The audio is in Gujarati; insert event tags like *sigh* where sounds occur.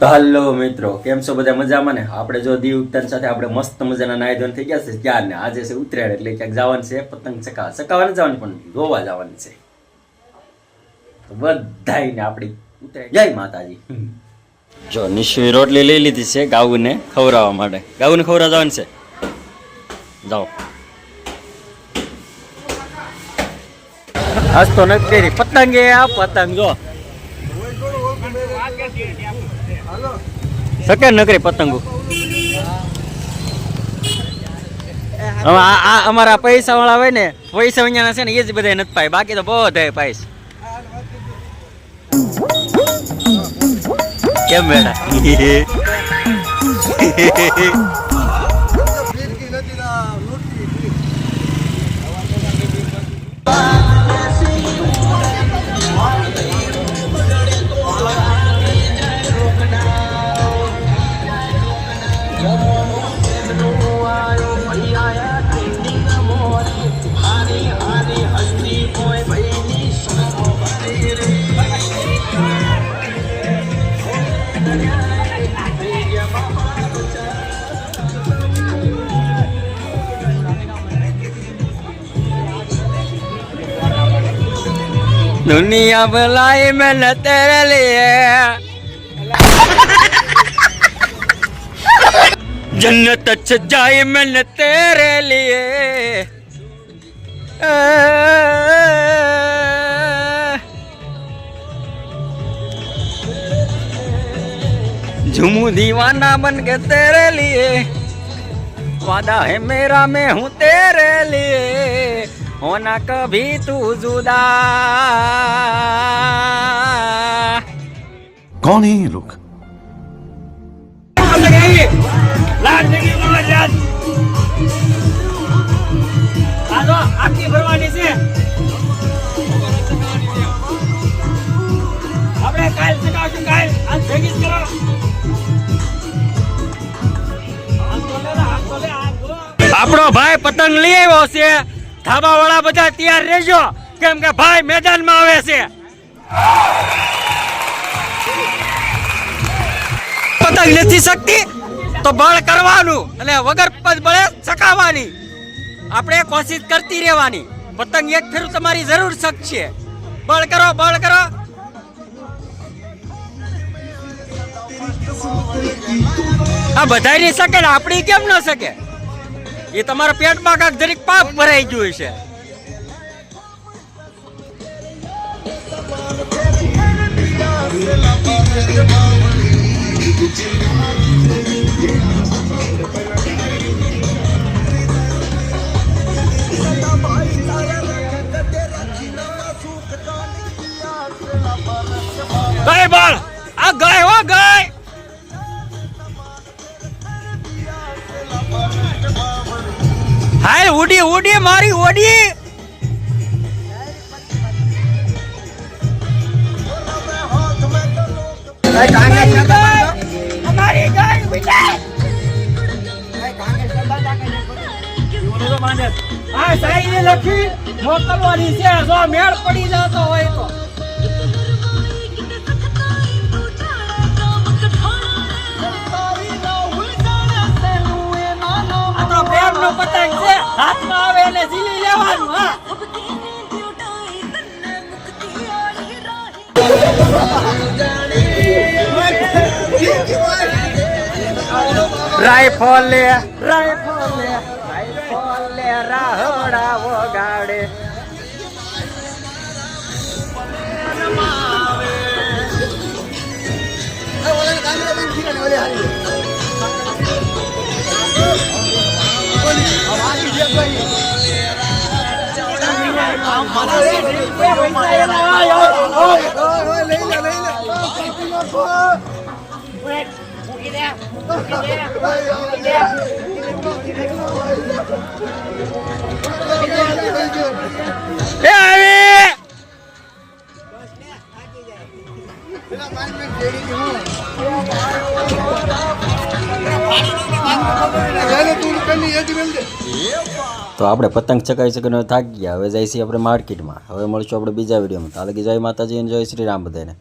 તો હલો મિત્રો કેમ છો બધા મજામાં ને? આપણે જો દીવ ઉત્તરાયણ સાથે આપણે મસ્ત મજાના નાય ધોન થઈ ગયા છે. ત્યાર ને આજે છે ઉતરાયણ એટલે ક્યાંક જવાનું છે પતંગ ચકા ચકાવવા નથી જવાનું પણ ગોવા જવાનું છે. તો બધાયને આપણી ઉત્તરાયણ. જય માતાજી. જો નિશ્ચય રોટલી લઈ લીધી છે ગાઉને ખવડાવવા માટે. ગાઉને ખવડાવવા જવાનું છે. જાઓ. આજ તો નથી પતંગ પતંગે આ પતંગ જો. શકે નકરી પતંગો? હવે આ આ અમારા પૈસા વાળા હોય ને પૈસા અહીંયા છે ને એ જ બધા નથી પાય. બાકી તો બધા પાઈશ કેમ બેટા? *laughs* *laughs* *laughs* दुनिया बुलाई मैंने तेरे लिए जन्नत अच्छा जाए मैंने तेरे लिए झूमू दीवाना बन के तेरे लिए वादा है मेरा मैं हूँ तेरे लिए होना कभी तू जुदा कौन है ये लोग આખી ભરવાની છે આપણે કાલ ચકાવશું કાલ આજ ભેગી જ કરો આપણો ભાઈ પતંગ લઈ આવ્યો છે ધાબા વાળા બધા તૈયાર રહેજો. કેમ કે ભાઈ મેદાનમાં આવે છે. પતંગ નથી શકતી, તો બળ કરવાનું. અને વગર પદ બળે ચકાવવાની. આપણે કોશિશ કરતી રહેવાની. પતંગ એક ફેરું તમારી જરૂર શકશે. બળ કરો બળ કરો. આ બધાયની શકે ને, આપણી કેમ ન શકે? એ તમારા પેટમાં કાંક જરીક પાપ ભરાઈ ગયું છે ગાય બાળ, આ ગાય હો, ગાય! ઉડી મારી ઓડી અમારી ગાય બેટા આ સાઈ લખી મોકલવાની છે. જો મેળ પડી જતો હોય તો. પતંગ છે. હાથમાં રાઈફલ લે રાઈફલ લે રાઈફલ લે રાહડા વગાડે એ તો આપણે પતંગ ચકાવી શકીને થાકી ગયા? હવે જઈશું આપણે માર્કેટમાં. હવે મળશું આપણે બીજા વિડીયોમાં. તાલકી જય માતાજી જય શ્રી રામ બધાને